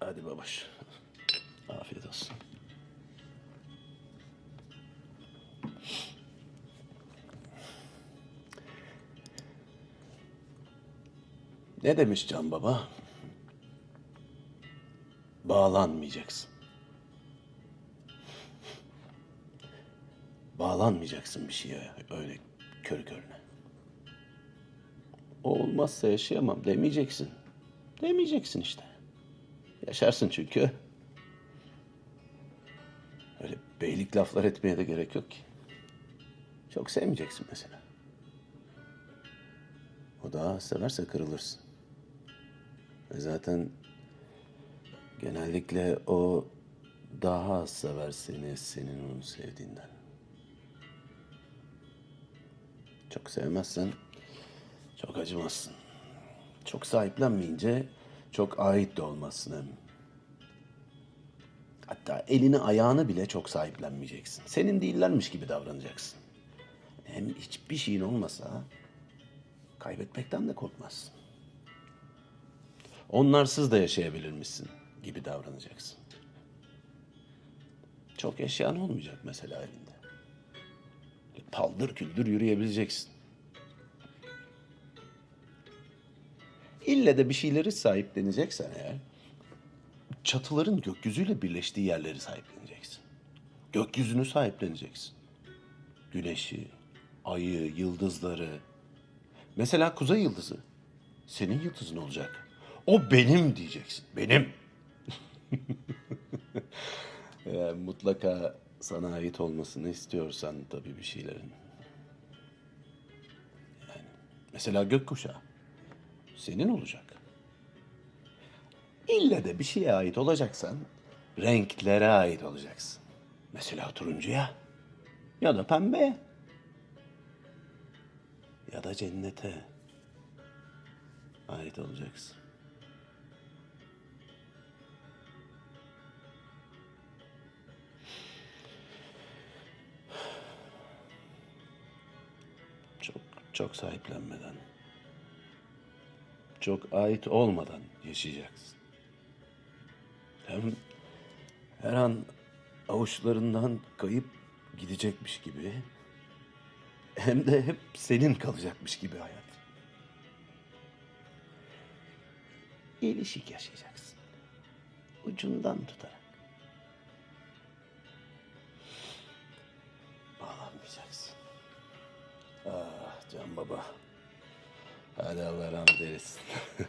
Hadi babaş. Afiyet olsun. Ne demiş Can Baba? Bağlanmayacaksın. Bağlanmayacaksın bir şeye öyle kör körüne. O olmazsa yaşayamam demeyeceksin. Demeyeceksin işte. Yaşarsın çünkü. Öyle beylik laflar etmeye de gerek yok ki. Çok sevmeyeceksin mesela. O daha severse kırılırsın. Ve zaten genellikle o daha az sever seni senin onu sevdiğinden. Çok sevmezsen çok acımazsın. Çok sahiplenmeyince çok ait de olmazsın hem. Hatta elini ayağını bile çok sahiplenmeyeceksin. Senin değillermiş gibi davranacaksın. Hem hiçbir şeyin olmasa kaybetmekten de korkmazsın. Onlarsız da yaşayabilirmişsin gibi davranacaksın. Çok yaşayan olmayacak mesela elinde. Paldır küldür yürüyebileceksin. İlle de bir şeyleri sahipleneceksen eğer, çatıların gökyüzüyle birleştiği yerleri sahipleneceksin. Gökyüzünü sahipleneceksin. Güneşi, ayı, yıldızları. Mesela kuzey yıldızı. Senin yıldızın olacak. O benim diyeceksin. Benim. Yani mutlaka sana ait olmasını istiyorsan tabii bir şeylerin. Yani mesela gökkuşağı senin olacak. İlle de bir şeye ait olacaksan renklere ait olacaksın. Mesela turuncuya ya da pembeye ya da cennete ait olacaksın. Çok çok sahiplenmeden, çok ait olmadan yaşayacaksın. Hem her an avuçlarından kayıp gidecekmiş gibi hem de hep senin kalacakmış gibi hayat. İlişik yaşayacaksın. Ucundan tutarak. Bağlanmayacaksın. Ah Can Baba. Hadi Allah rahmet eylesin.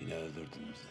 Yine öldürdün bizi.